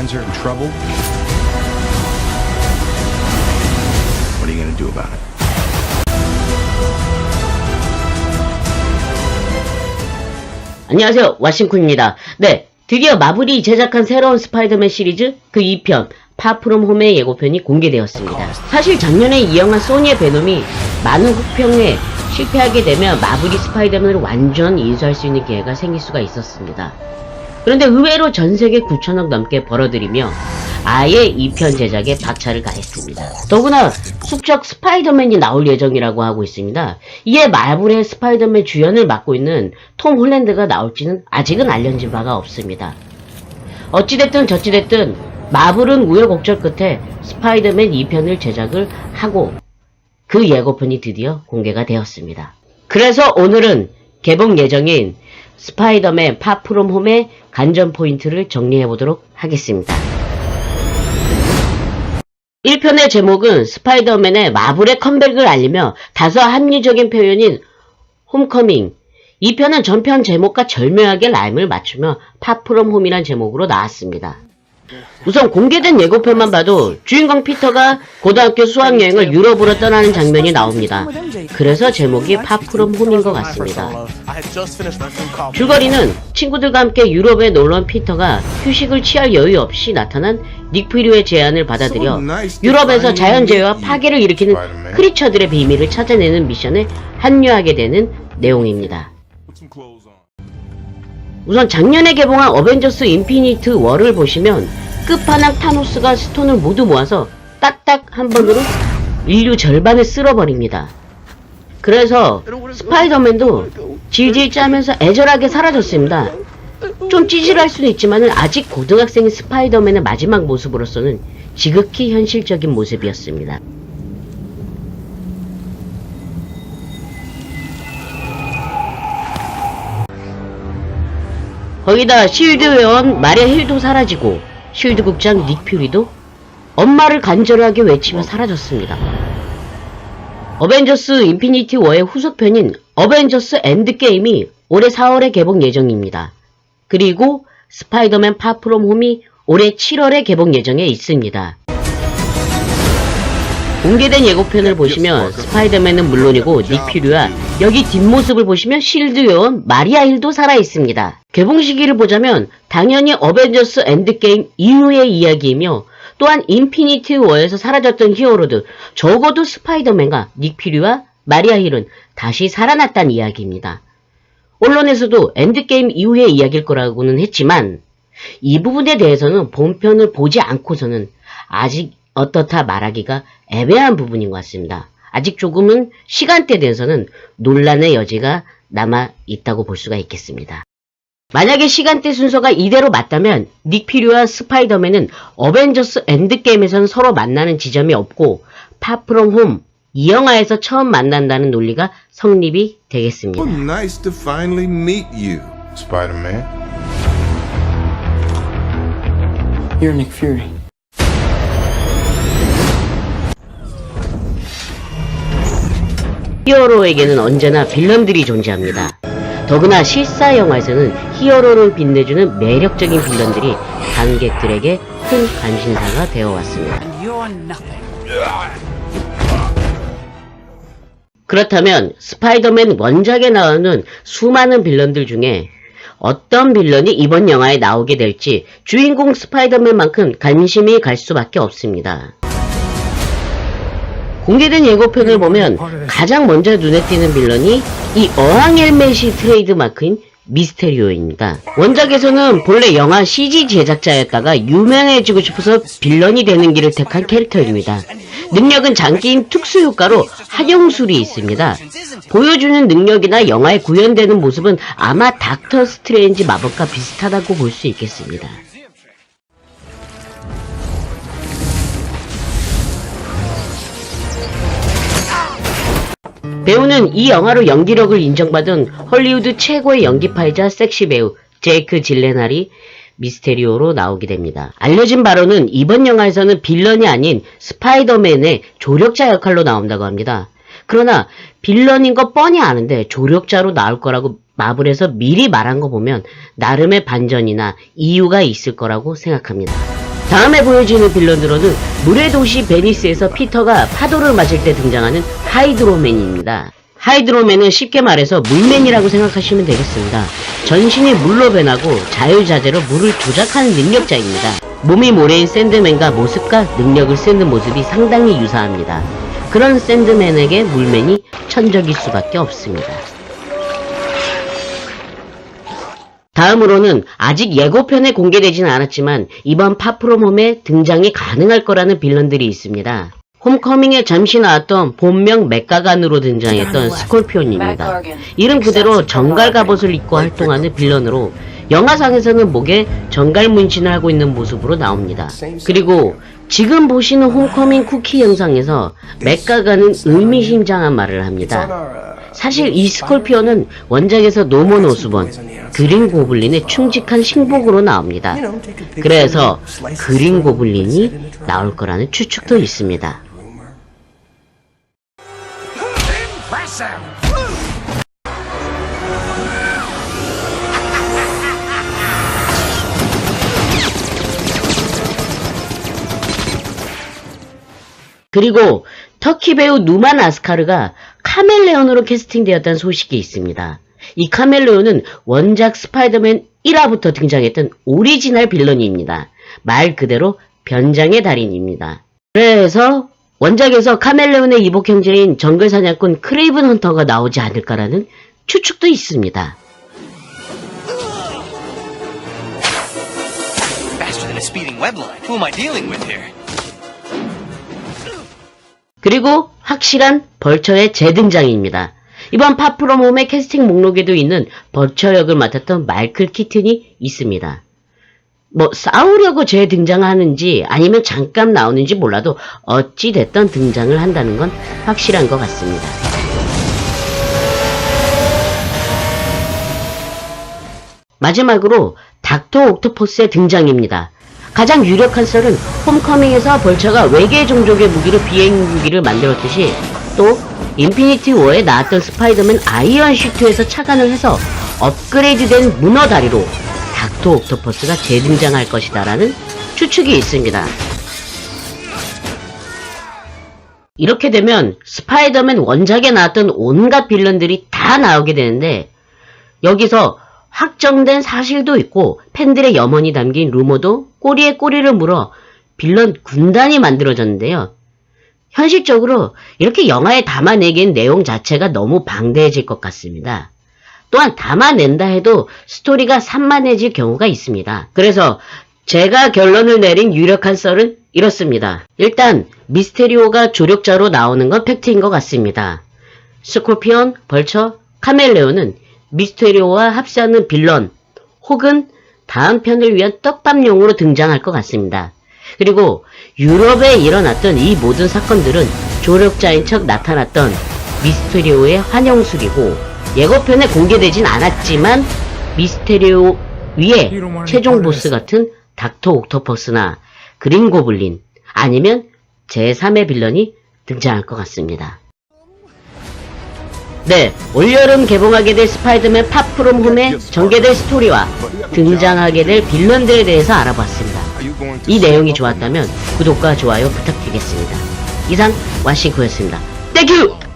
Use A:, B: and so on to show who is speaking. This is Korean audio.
A: friends are in trouble, what are you going to do about it?
B: 안녕하세요. 와싱쿤입니다. 네, 드디어 마블이 제작한 새로운 스파이더맨 시리즈 그 2편 파프롬 홈의 예고편이 공개되었습니다. 사실 작년에 이영한 소니의 베놈이 많은 혹평에 실패하게 되면 마블이 스파이더맨을 완전 인수할 수 있는 기회가 생길 수가 있었습니다. 그런데 의외로 전 세계 9천억 넘게 벌어들이며 아예 2편 제작에 박차를 가했습니다. 더구나 숙적 스파이더맨이 나올 예정이라고 하고 있습니다. 이에 마블의 스파이더맨 주연을 맡고 있는 톰 홀랜드가 나올지는 아직은 알려진 바가 없습니다. 어찌됐든 저찌됐든 마블은 우여곡절 끝에 스파이더맨 2편을 제작을 하고 그 예고편이 드디어 공개가 되었습니다. 그래서 오늘은 개봉 예정인 스파이더맨 파프롬 홈의 간전 포인트를 정리해 보도록 하겠습니다. 1편의 제목은 스파이더맨의 마블의 컴백을 알리며 다소 합리적인 표현인 홈커밍. 2편은 전편 제목과 절묘하게 라임을 맞추며 파프롬 홈이란 제목으로 나왔습니다. 우선 공개된 예고편만 봐도 주인공 피터가 고등학교 수학여행을 유럽으로 떠나는 장면이 나옵니다. 그래서 제목이 파프롬 홈인 것 같습니다. 줄거리는 친구들과 함께 유럽에 놀러온 피터가 휴식을 취할 여유 없이 나타난 닉퓨리의 제안을 받아들여 유럽에서 자연재해와 파괴를 일으키는 크리처들의 비밀을 찾아내는 미션에 합류하게 되는 내용입니다. 우선 작년에 개봉한 어벤져스 인피니트 월을 보시면 끝판왕 타노스가 스톤을 모두 모아서 딱딱 한 번으로 인류 절반을 쓸어버립니다. 그래서 스파이더맨도 질질 짜면서 애절하게 사라졌습니다. 좀 찌질할 수는 있지만 아직 고등학생인 스파이더맨의 마지막 모습으로서는 지극히 현실적인 모습이었습니다. 거기다 실드 회원 마리아 힐도 사라지고 실드 국장 닉 퓨리도 엄마를 간절하게 외치며 사라졌습니다. 어벤져스 인피니티 워의 후속편인 어벤져스 엔드게임이 올해 4월에 개봉 예정입니다. 그리고 스파이더맨 파프롬 홈이 올해 7월에 개봉 예정에 있습니다. 공개된 예고편을 보시면 스파이더맨은 물론이고 닉 퓨리와 여기 뒷모습을 보시면 실드 요원 마리아 힐도 살아있습니다. 개봉 시기를 보자면 당연히 어벤져스 엔드게임 이후의 이야기이며 또한 인피니티 워에서 사라졌던 히어로들 적어도 스파이더맨과 닉 퓨리와 마리아 힐은 다시 살아났다는 이야기입니다. 언론에서도 엔드게임 이후의 이야기일 거라고는 했지만 이 부분에 대해서는 본편을 보지 않고서는 아직 어떻다 말하기가 애매한 부분인 것 같습니다. 아직 조금은 시간대에 대해서는 논란의 여지가 남아 있다고 볼 수가 있겠습니다. 만약에 시간대 순서가 이대로 맞다면 닉 퓨리와 스파이더맨은 어벤져스 엔드게임에서는 서로 만나는 지점이 없고 파프롬 홈 이 영화에서 처음 만난다는 논리가 성립이 되겠습니다.
C: Well, nice to finally meet you, Spider-Man.
D: You're Nick Fury.
B: 히어로에게는 언제나 빌런들이 존재합니다. 더구나 실사 영화에서는 히어로를 빛내주는 매력적인 빌런들이 관객들에게 큰 관심사가 되어 왔습니다.
D: You're nothing.
B: 그렇다면 스파이더맨 원작에 나오는 수많은 빌런들 중에 어떤 빌런이 이번 영화에 나오게 될지 주인공 스파이더맨만큼 관심이 갈 수밖에 없습니다. 공개된 예고편을 보면 가장 먼저 눈에 띄는 빌런이 이 어항 헬멧이 트레이드 마크인 미스테리오입니다. 원작에서는 본래 영화 CG 제작자였다가 유명해지고 싶어서 빌런이 되는 길을 택한 캐릭터입니다. 능력은 장기인 특수 효과로 활용술이 있습니다. 보여주는 능력이나 영화에 구현되는 모습은 아마 닥터 스트레인지 마법과 비슷하다고 볼 수 있겠습니다. 배우는 이 영화로 연기력을 인정받은 헐리우드 최고의 연기파이자 섹시 배우 제이크 질레날이 미스테리오로 나오게 됩니다. 알려진 바로는 이번 영화에서는 빌런이 아닌 스파이더맨의 조력자 역할로 나온다고 합니다. 그러나 빌런인 거 뻔히 아는데 조력자로 나올 거라고 마블에서 미리 말한 거 보면 나름의 반전이나 이유가 있을 거라고 생각합니다. 다음에 보여지는 빌런으로는 물의 도시 베니스에서 피터가 파도를 맞을 때 등장하는 하이드로맨입니다. 하이드로맨은 쉽게 말해서 물맨이라고 생각하시면 되겠습니다. 전신이 물로 변하고 자유자재로 물을 조작하는 능력자입니다. 몸이 모래인 샌드맨과 모습과 능력을 쓰는 모습이 상당히 유사합니다. 그런 샌드맨에게 물맨이 천적일 수밖에 없습니다. 다음으로는 아직 예고편에 공개되진 않았지만 이번 파프롬홈에 등장이 가능할 거라는 빌런들이 있습니다. 홈커밍에 잠시 나왔던 본명 맥가간으로 등장했던 스콜피온입니다. 이름 그대로 정갈 갑옷을 입고 활동하는 빌런으로 영화상에서는 목에 정갈 문신을 하고 있는 모습으로 나옵니다. 그리고 지금 보시는 홈커밍 쿠키 영상에서 맥가간은 의미심장한 말을 합니다. 사실 이 스콜피오는 원작에서 노먼 오스본, 그린 고블린의 충직한 신복으로 나옵니다. 그래서 그린 고블린이 나올 거라는 추측도 있습니다. 그리고 터키 배우 누만 아스카르가 카멜레온으로 캐스팅되었다는 소식이 있습니다. 이 카멜레온은 원작 스파이더맨 1화부터 등장했던 오리지널 빌런입니다. 말 그대로 변장의 달인입니다. 그래서 원작에서 카멜레온의 이복 형제인 정글 사냥꾼 크레이븐 헌터가 나오지 않을까라는 추측도 있습니다. 그리고 확실한 벌처의 재등장입니다. 이번 파프로 몸의 캐스팅 목록에도 있는 벌처 역을 맡았던 마이클 키튼이 있습니다. 뭐 싸우려고 재등장하는지 아니면 잠깐 나오는지 몰라도 어찌 됐던 등장을 한다는 건 확실한 것 같습니다. 마지막으로 닥터 옥토퍼스의 등장입니다. 가장 유력한 썰은 홈커밍에서 벌처가 외계 종족의 무기로 비행 무기를 만들었듯이 또 인피니티 워에 나왔던 스파이더맨 아이언 슈트에서 착안을 해서 업그레이드된 문어 다리로 닥터 옥토퍼스가 재등장할 것이다 라는 추측이 있습니다. 이렇게 되면 스파이더맨 원작에 나왔던 온갖 빌런들이 다 나오게 되는데 여기서 확정된 사실도 있고 팬들의 염원이 담긴 루머도 꼬리에 꼬리를 물어 빌런 군단이 만들어졌는데요. 현실적으로 이렇게 영화에 담아내기엔 내용 자체가 너무 방대해질 것 같습니다. 또한 담아낸다 해도 스토리가 산만해질 경우가 있습니다. 그래서 제가 결론을 내린 유력한 썰은 이렇습니다. 일단 미스테리오가 조력자로 나오는 건 팩트인 것 같습니다. 스콜피온, 벌처, 카멜레온은 미스테리오와 합세하는 빌런 혹은 다음 편을 위한 떡밥용으로 등장할 것 같습니다. 그리고 유럽에 일어났던 이 모든 사건들은 조력자인 척 나타났던 미스테리오의 환영술이고 예고편에 공개되진 않았지만 미스테리오 위에 최종 보스 같은 닥터 옥토퍼스나 그린 고블린 아니면 제3의 빌런이 등장할 것 같습니다. 네, 올여름 개봉하게 될 스파이더맨 파프롬 홈의 전개될 스토리와 등장하게 될 빌런들에 대해서 알아봤습니다. 이 내용이 좋았다면 구독과 좋아요 부탁드리겠습니다. 이상 와싱크였습니다. 땡큐!